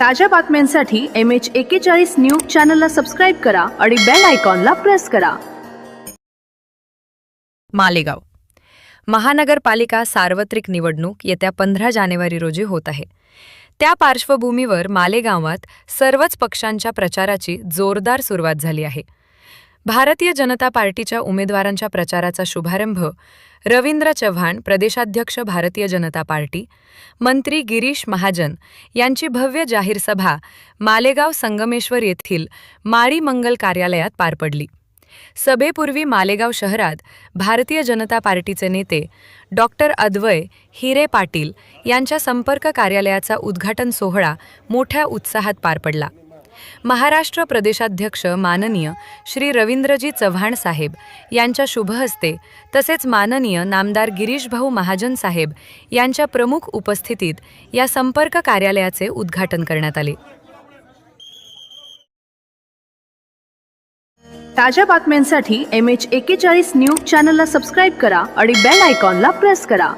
ताज्या बातम्यांसाठी M H एक्केचाळीस न्यूज चॅनलला सबस्क्राईब करा आणि बेल आयकॉनला प्रेस करा. मालेगाव. महानगरपालिका सार्वत्रिक निवडणूक येत्या पंधरा जानेवारी रोजी होत आहे. त्या पार्श्वभूमीवर मालेगावात सर्वच पक्षांच्या प्रचाराची जोरदार सुरुवात झाली आहे. भारतीय जनता पार्टीच्या उमेदवारांच्या प्रचाराचा शुभारंभ रवींद्र चव्हाण प्रदेशाध्यक्ष भारतीय जनता पार्टी मंत्री गिरीश महाजन यांची भव्य जाहीर सभा मालेगाव संगमेश्वर येथील माळी मंगल कार्यालयात पार पडली. सभेपूर्वी मालेगाव शहरात भारतीय जनता पार्टीचे नेते डॉक्टर अद्वय हिरे पाटील यांच्या संपर्क कार्यालयाचा उद्घाटन सोहळा मोठ्या उत्साहात पार पडला. महाराष्ट्र प्रदेशाध्यक्ष माननीय श्री रवींद्रजी चव्हाण साहेब यांच्या शुभहस्ते तसेच माननीय नामदार गिरीशभाऊ महाजन साहेब यांच्या प्रमुख उपस्थितीत या संपर्क कार्यालयाचे उद्घाटन करण्यात आले. ताज्या बातम्यांसाठी एम एच एक्केचाळीस न्यूज चॅनलला सबस्क्राईब करा आणि बेल आयकॉनला प्रेस करा.